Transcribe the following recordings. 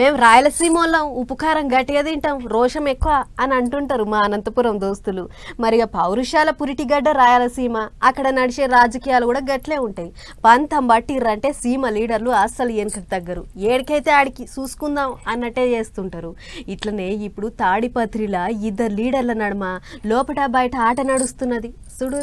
మేము రాయలసీమ వాళ్ళం ఉప్పు కారం గట్టిగా తింటాం రోషం ఎక్కువ అని అంటుంటారు మా అనంతపురం దోస్తులు. మరి పౌరుషాల పురిటిగడ్డ రాయలసీమ అక్కడ నడిచే రాజకీయాలు కూడా గట్లే ఉంటాయి. పంతం బట్టిర్రంటే సీమ లీడర్లు అస్సలు వెనకకు తగ్గరు. ఏడికైతే ఆడికి చూసుకుందాం అన్నట్టే చేస్తుంటారు. ఇట్లనే ఇప్పుడు తాడిపత్రిలా ఇద్దరు లీడర్ల నడుమ లోపట బయట ఆట నడుస్తున్నది. చూడు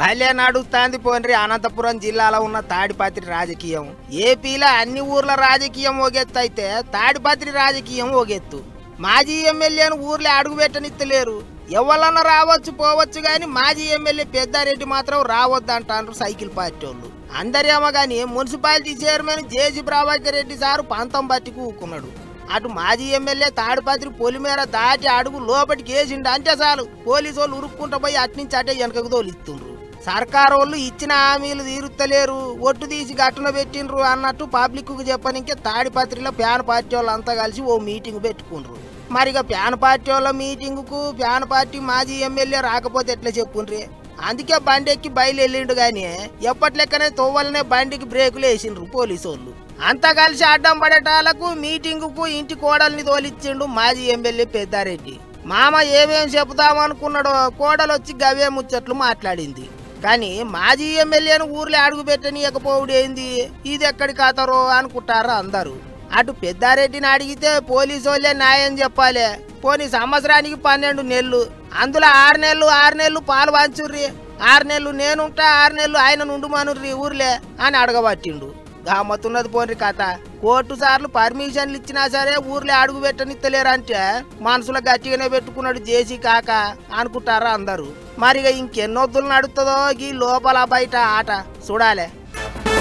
భలే నడుస్తాంది పోన్రి. అనంతపురం జిల్లాలో ఉన్న తాడిపత్రి రాజకీయం. ఏపీలో అన్ని ఊర్ల రాజకీయం ఒగెత్తు అయితే తాడిపత్రి రాజకీయం ఒగెత్తు. మాజీ ఎమ్మెల్యేను ఊర్లో అడుగు పెట్టనిత్తలేరు ఎవరన్నా రావచ్చు పోవచ్చు గాని మాజీ ఎమ్మెల్యే పెద్దారెడ్డి మాత్రం రావద్దంటారు సైకిల్ పార్టీ వాళ్ళు అందరేమో కానీ municipality chairman J G Prabhakar Reddy sir పంతం పట్టి కూకున్నాడు. అటు మాజీ ఎమ్మెల్యే తాడిపత్రి పొలిమేర దాటి అడుగు లోపలికి వేసిండు అంటే చాలు పోలీసు వాళ్ళు ఉరుక్కుంటూ పోయి అట్నుంచి అటే వెనకకు తోలిస్తుండ్రు సర్కారు వాళ్ళు ఇచ్చిన హామీలు తీరుతలేరు ఒట్టు తీసి గట్టున పెట్టిండ్రు అన్నట్టు పబ్లిక్కు చెప్పనికే తాడిపత్రిలో ప్యాన్ పార్టీ వాళ్ళు అంతా కలిసి ఓ మీటింగ్ పెట్టుకుండ్రు. మరి ఇక ప్యాన్ పార్టీ వాళ్ళ మీటింగ్కు ప్యాన్ పార్టీ మాజీ ఎమ్మెల్యే రాకపోతే ఎట్లా చెప్పుండ్రి? అందుకే బండి ఎక్కి బయలు వెళ్ళిండు గాని ఎప్పటి లెక్కనే తోవలనే బండికి బ్రేకులు వేసిండ్రు పోలీసు వాళ్ళు అంతా కలిసి అడ్డం పడేటాలకు మీటింగ్కు ఇంటి కోడల్ని తోలిచ్చిండు మాజీ ఎమ్మెల్యే పెద్దారెడ్డి. మామ ఏమేం చెబుతామనుకున్నాడో కోడలు వచ్చి గవే ముచ్చట్లు మాట్లాడింది. కానీ మాజీ ఎమ్మెల్యేను ఊర్లో అడుగు పెట్టనీయకపోవుడేంది ఇది ఎక్కడి కాతారో అనుకుంటారా అందరు? అటు పెద్దారెడ్డిని అడిగితే పోలీసు వాళ్ళే న్యాయం చెప్పాలి. పోనీ సంవత్సరానికి పన్నెండు నెలలు అందులో ఆరు నెలలు ఆరు నెలలు పాలు పంచుర్రి. ఆరు నెలలు నేనుంటా ఆరు నెలలు ఆయన నుండుమనుర్రి ఊర్లే అని అడగబట్టిండు. గమ్మతున్నది పోన్రి కథ. కోర్టు సార్లు పర్మిషన్లు ఇచ్చినా సరే ఊర్లో అడుగు పెట్టనిత్తలేరంటే మనసులో గట్టిగానే పెట్టుకున్నాడు జేసీ కాక అనుకుంటారా అందరూ. మరిగా ఇక ఇంకెన్నొద్దులు నడుతుందో ఈ లోపల బయట ఆట. చూడాలే.